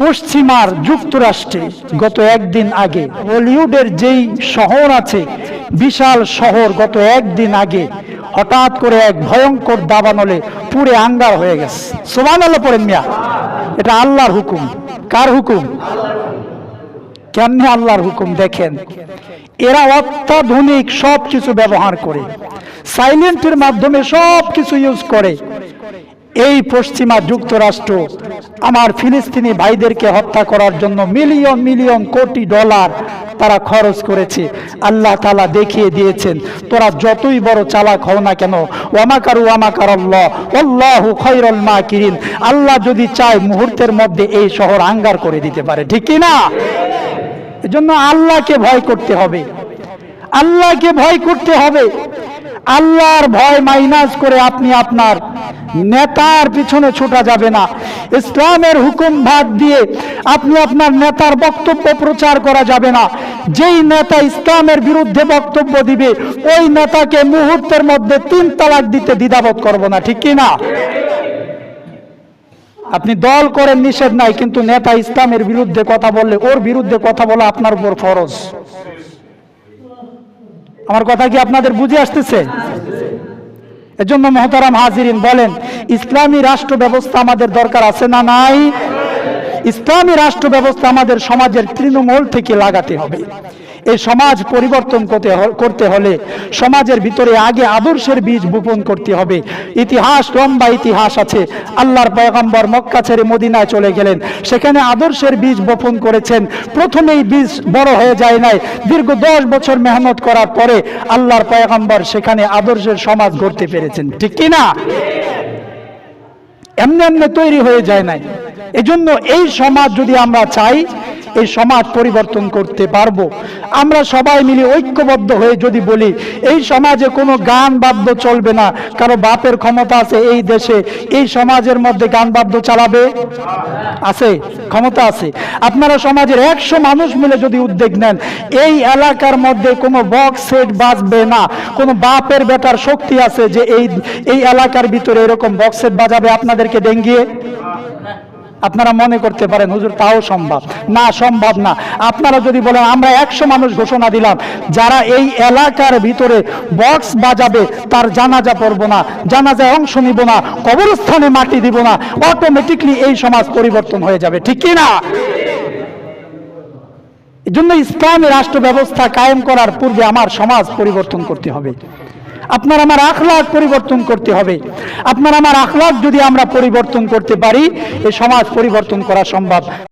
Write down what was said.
পশ্চিমার যুক্তরাষ্ট্রে গত একদিন আগে বলিউডের যেই শহর আছে, বিশাল শহর গত একদিন আগে হঠাৎ করে এক ভয়ঙ্কর দাবানলে পুরে আঙ্গার হয়ে গেছে। সোমান আল্লাহ পড়েন মিয়া, এটা আল্লাহর হুকুম। কার হুকুম? কেমনে আল্লাহর হুকুম দেখেন? এরা অত্যাধুনিক সব কিছু ব্যবহার করে সাইলেন্টের মাধ্যমে সব কিছু ইউজ করে। এই পশ্চিমা যুক্তরাষ্ট্র আমার ফিলিস্তিনি ভাইদেরকে হত্যা করার জন্য মিলিয়ন মিলিয়ন কোটি ডলার তারা খরচ করেছে। আল্লাহ তালা দেখিয়ে দিয়েছেন, তোরা যতই বড় চালাক হও না কেন, ওয়ামাকারু ওয়ামাকার আল্লাহু খৈরল মা কিরিন আল্লাহ যদি চায় মুহূর্তের মধ্যে এই শহর আঙ্গার করে দিতে পারে, ঠিক না? এজন্য আল্লাহকে ভয় করতে হবে। আল্লাহকে ভয় করতে হবে। আল্লাহর ভয় মাইনাস করে আপনি আপনার নেতার পিছনে ছোটা যাবে না। ইসলামের হুকুম ভাগ দিয়ে আপনি আপনার নেতার বক্তব্য প্রচার করা যাবে না। যেই নেতা ইসলামের বিরুদ্ধে বক্তব্য দিবে, ওই নেতাকে মুহূর্তের মধ্যে তিন তালাক দিতে দ্বিধাবোধ করব না, ঠিক না আপনি দল করেন, নিষেধ নাই, কিন্তু নেতা ইসলামের বিরুদ্ধে কথা বললে, ওর বিরুদ্ধে কথা বলা আপনার উপর ফরজ। আমার কথা কি আপনাদের বুঝে আসতেছে? এজন্য মহতারাম হাজিরিন বলেন, ইসলামী রাষ্ট্র ব্যবস্থা আমাদের দরকার আছে না নাই? ইসলামী রাষ্ট্র ব্যবস্থা আমাদের সমাজের তৃণমূল থেকে লাগাতে হবে। এই সমাজ পরিবর্তন করতে করতে হলে সমাজের ভিতরে আগে আদর্শের বীজ বপন করতে হবে। ইতিহাস, লম্বা ইতিহাস আছে। আল্লাহর পয়গম্বর মক্কা ছেড়ে মদিনায় চলে গেলেন। সেখানে আদর্শের বীজ বপন করেছেন। প্রথমেই বীজ বড় হয়ে যায় নাই। দীর্ঘ দশ বছর মেহনত করার পরে আল্লাহর পয়গম্বর সেখানে আদর্শের সমাজ গড়তে পেরেছেন। ঠিক কি না? এমনি এমনি তৈরি হয়ে যায় নাই। এজন্য এই সমাজ যদি আমরা চাই এই সমাজ পরিবর্তন করতে পারব। আমরা সবাই মিলে ঐক্যবদ্ধ হয়ে যদি বলি, এই সমাজে কোনো গান বাদ্য চলবে না। কারও বাপের ক্ষমতা আছে এই দেশে। এই সমাজের মধ্যে গান বাদ্য চালাবে? আছে, ক্ষমতা আছে। আপনারা সমাজের একশো মানুষ মিলে যদি উদ্যোগ নেন, এই এলাকার মধ্যে কোনো বক্স সেট বাজবে না। কোনো বাপের বেটার শক্তি আছে যে এই এই এলাকার ভিতরে এরকম বক্স সেট বাজাবে আপনাদেরকে ডেঙ্গিয়ে? আপনারা মনে করতে পারেন, হুজুর, তাও সম্ভব। না সম্ভব না। আপনারা যদি বলেন, আমরা একশো মানুষ ঘোষণা দিলাম, যারা এই এলাকার ভিতরে বক্স বাজাবে, তার জানাজা পড়ব না, জানাজায় অংশ নিব না, কবরস্থানে মাটি দিব না অটোমেটিকলি এই সমাজ পরিবর্তন হয়ে যাবে। ঠিক না এই জন্য ইসলামী রাষ্ট্র ব্যবস্থা কায়েম করার পূর্বে আমার সমাজ পরিবর্তন করতে হবে। আপনার আমার আখলাগ পরিবর্তন করতে হবে। আপনার আমার আখলাগ যদি আমরা পরিবর্তন করতে পারি, এ সমাজ পরিবর্তন করা সম্ভব।